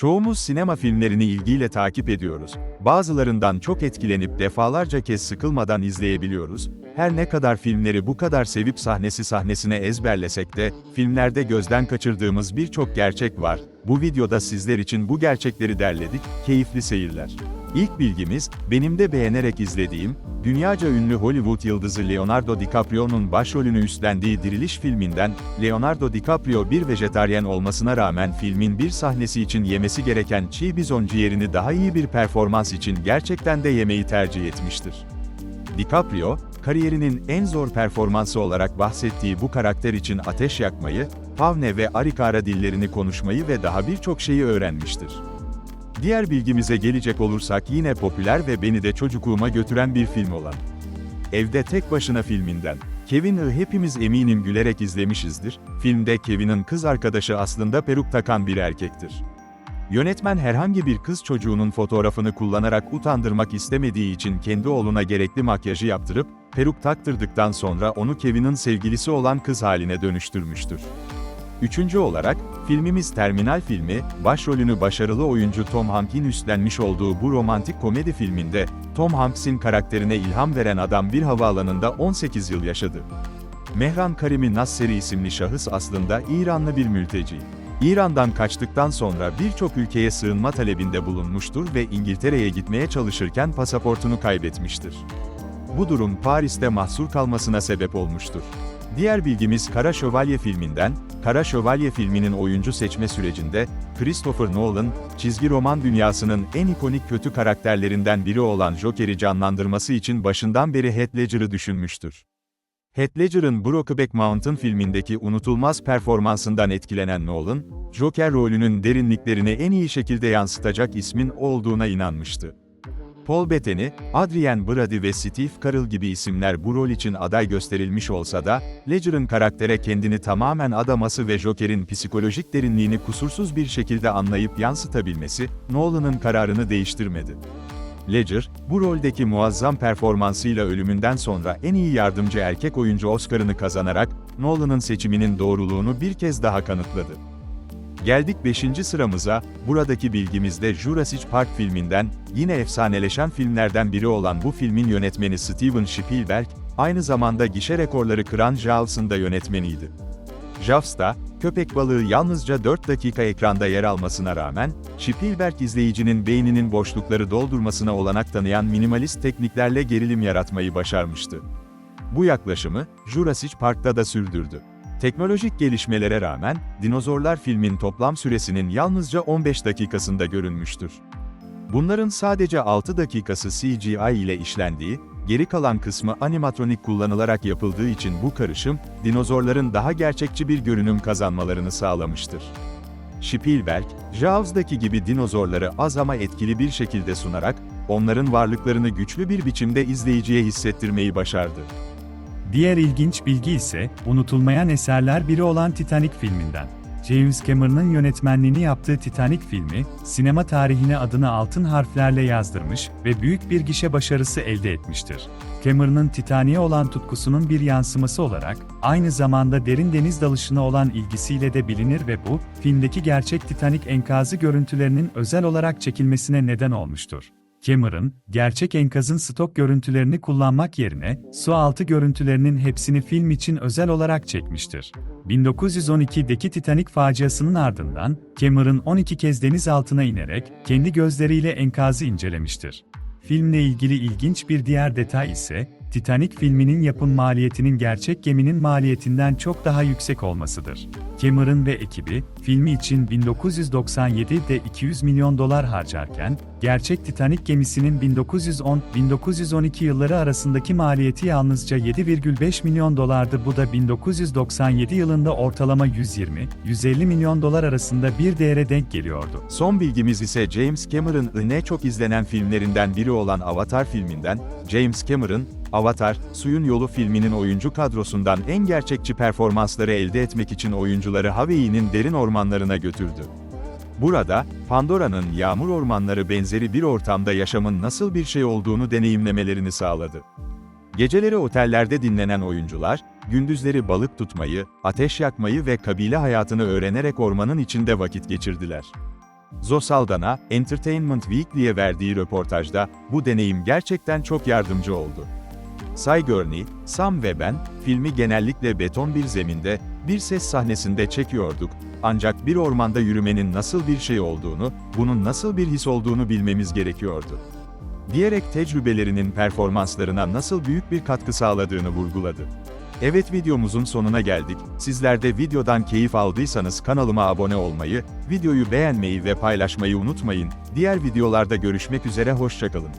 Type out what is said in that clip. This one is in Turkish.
Çoğumuz sinema filmlerini ilgiyle takip ediyoruz. Bazılarından çok etkilenip defalarca kez sıkılmadan izleyebiliyoruz. Her ne kadar filmleri bu kadar sevip sahnesi sahnesine ezberlesek de, filmlerde gözden kaçırdığımız birçok gerçek var. Bu videoda sizler için bu gerçekleri derledik, keyifli seyirler. İlk bilgimiz, benim de beğenerek izlediğim, dünyaca ünlü Hollywood yıldızı Leonardo DiCaprio'nun başrolünü üstlendiği Diriliş filminden, Leonardo DiCaprio bir vejetaryen olmasına rağmen filmin bir sahnesi için yemesi gereken çiğ bizon ciğerini daha iyi bir performans için gerçekten de yemeyi tercih etmiştir. DiCaprio, kariyerinin en zor performansı olarak bahsettiği bu karakter için ateş yakmayı, Pavne ve Arikara dillerini konuşmayı ve daha birçok şeyi öğrenmiştir. Diğer bilgimize gelecek olursak yine popüler ve beni de çocukluğuma götüren bir film olan Evde Tek Başına filminden. Kevin'i hepimiz eminim gülerek izlemişizdir. Filmde Kevin'in kız arkadaşı aslında peruk takan bir erkektir. Yönetmen herhangi bir kız çocuğunun fotoğrafını kullanarak utandırmak istemediği için kendi oğluna gerekli makyajı yaptırıp, peruk taktırdıktan sonra onu Kevin'in sevgilisi olan kız haline dönüştürmüştür. Üçüncü olarak, filmimiz Terminal filmi, başrolünü başarılı oyuncu Tom Hanks'in üstlenmiş olduğu bu romantik komedi filminde, Tom Hanks'in karakterine ilham veren adam bir havaalanında 18 yıl yaşadı. Mehran Karimi Nasseri isimli şahıs aslında İranlı bir mülteci. İran'dan kaçtıktan sonra birçok ülkeye sığınma talebinde bulunmuştur ve İngiltere'ye gitmeye çalışırken pasaportunu kaybetmiştir. Bu durum Paris'te mahsur kalmasına sebep olmuştur. Diğer bilgimiz Kara Şövalye filminden, Kara Şövalye filminin oyuncu seçme sürecinde, Christopher Nolan, çizgi roman dünyasının en ikonik kötü karakterlerinden biri olan Joker'i canlandırması için başından beri Heath Ledger'ı düşünmüştür. Heath Ledger'ın Brokeback Mountain filmindeki unutulmaz performansından etkilenen Nolan, Joker rolünün derinliklerini en iyi şekilde yansıtacak ismin olduğuna inanmıştı. Paul Bettany, Adrian Brody ve Steve Carell gibi isimler bu rol için aday gösterilmiş olsa da, Ledger'ın karaktere kendini tamamen adaması ve Joker'in psikolojik derinliğini kusursuz bir şekilde anlayıp yansıtabilmesi, Nolan'ın kararını değiştirmedi. Ledger, bu roldeki muazzam performansıyla ölümünden sonra en iyi yardımcı erkek oyuncu Oscar'ını kazanarak, Nolan'ın seçiminin doğruluğunu bir kez daha kanıtladı. Geldik 5. sıramıza, buradaki bilgimizde Jurassic Park filminden, yine efsaneleşen filmlerden biri olan bu filmin yönetmeni Steven Spielberg, aynı zamanda gişe rekorları kıran Jaws'ın da yönetmeniydi. Jaws'ta, köpek balığı yalnızca 4 dakika ekranda yer almasına rağmen, Spielberg izleyicinin beyninin boşlukları doldurmasına olanak tanıyan minimalist tekniklerle gerilim yaratmayı başarmıştı. Bu yaklaşımı, Jurassic Park'ta da sürdürdü. Teknolojik gelişmelere rağmen, Dinozorlar filmin toplam süresinin yalnızca 15 dakikasında görünmüştür. Bunların sadece 6 dakikası CGI ile işlendiği, geri kalan kısmı animatronik kullanılarak yapıldığı için bu karışım, dinozorların daha gerçekçi bir görünüm kazanmalarını sağlamıştır. Spielberg, Jaws'daki gibi dinozorları az ama etkili bir şekilde sunarak, onların varlıklarını güçlü bir biçimde izleyiciye hissettirmeyi başardı. Diğer ilginç bilgi ise, unutulmayan eserler biri olan Titanic filminden. James Cameron'ın yönetmenliğini yaptığı Titanic filmi, sinema tarihine adını altın harflerle yazdırmış ve büyük bir gişe başarısı elde etmiştir. Cameron'ın Titanic'e olan tutkusunun bir yansıması olarak, aynı zamanda derin deniz dalışına olan ilgisiyle de bilinir ve bu, filmdeki gerçek Titanic enkazı görüntülerinin özel olarak çekilmesine neden olmuştur. Cameron, gerçek enkazın stok görüntülerini kullanmak yerine, su altı görüntülerinin hepsini film için özel olarak çekmiştir. 1912'deki Titanic faciasının ardından, Cameron 12 kez deniz altına inerek, kendi gözleriyle enkazı incelemiştir. Filmle ilgili ilginç bir diğer detay ise, Titanic filminin yapım maliyetinin gerçek geminin maliyetinden çok daha yüksek olmasıdır. Cameron ve ekibi, filmi için 1997'de 200 milyon dolar harcarken, gerçek Titanic gemisinin 1910-1912 yılları arasındaki maliyeti yalnızca 7,5 milyon dolardı. Bu da 1997 yılında ortalama 120-150 milyon dolar arasında bir değere denk geliyordu. Son bilgimiz ise James Cameron'ın en çok izlenen filmlerinden biri olan Avatar filminden, James Cameron, Avatar, Suyun Yolu filminin oyuncu kadrosundan en gerçekçi performansları elde etmek için oyuncuları Hawaii'nin derin ormanlarına götürdü. Burada, Pandora'nın yağmur ormanları benzeri bir ortamda yaşamın nasıl bir şey olduğunu deneyimlemelerini sağladı. Geceleri otellerde dinlenen oyuncular, gündüzleri balık tutmayı, ateş yakmayı ve kabile hayatını öğrenerek ormanın içinde vakit geçirdiler. Zosaldan'a Entertainment Weekly'e verdiği röportajda bu deneyim gerçekten çok yardımcı oldu. Sigourney, Sam ve ben, filmi genellikle beton bir zeminde, bir ses sahnesinde çekiyorduk, ancak bir ormanda yürümenin nasıl bir şey olduğunu, bunun nasıl bir his olduğunu bilmemiz gerekiyordu. Diyerek tecrübelerinin performanslarına nasıl büyük bir katkı sağladığını vurguladı. Evet videomuzun sonuna geldik. Sizler de videodan keyif aldıysanız kanalıma abone olmayı, videoyu beğenmeyi ve paylaşmayı unutmayın. Diğer videolarda görüşmek üzere hoşçakalın.